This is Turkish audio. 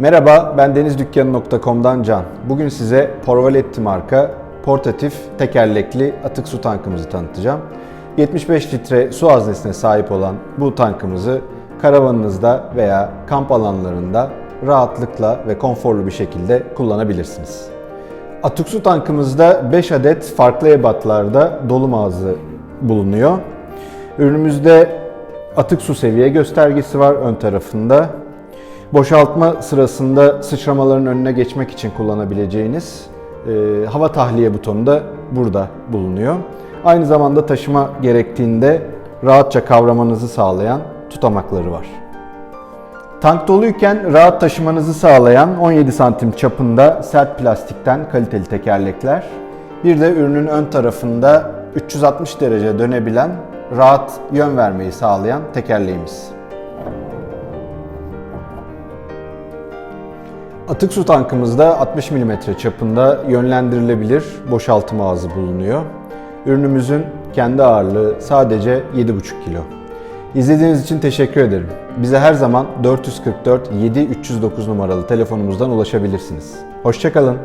Merhaba, ben denizdükkanı.com'dan Can. Bugün size Porvaletti marka portatif tekerlekli atık su tankımızı tanıtacağım. 75 litre su haznesine sahip olan bu tankımızı karavanınızda veya kamp alanlarında rahatlıkla ve konforlu bir şekilde kullanabilirsiniz. Atık su tankımızda 5 adet farklı ebatlarda dolum ağzı bulunuyor. Ürünümüzde atık su seviye göstergesi var ön tarafında. Boşaltma sırasında sıçramaların önüne geçmek için kullanabileceğiniz e, hava tahliye butonu da burada bulunuyor. Aynı zamanda taşıma gerektiğinde rahatça kavramanızı sağlayan tutamakları var. Tank doluyken rahat taşımanızı sağlayan 17 santim çapında sert plastikten kaliteli tekerlekler. Bir de ürünün ön tarafında 360 derece dönebilen, rahat yön vermeyi sağlayan tekerleğimiz. Atık su tankımızda 60 mm çapında yönlendirilebilir boşaltım ağzı bulunuyor. Ürünümüzün kendi ağırlığı sadece 7,5 kilo. İzlediğiniz için teşekkür ederim. Bize her zaman 444 7 309 numaralı telefonumuzdan ulaşabilirsiniz. Hoşçakalın.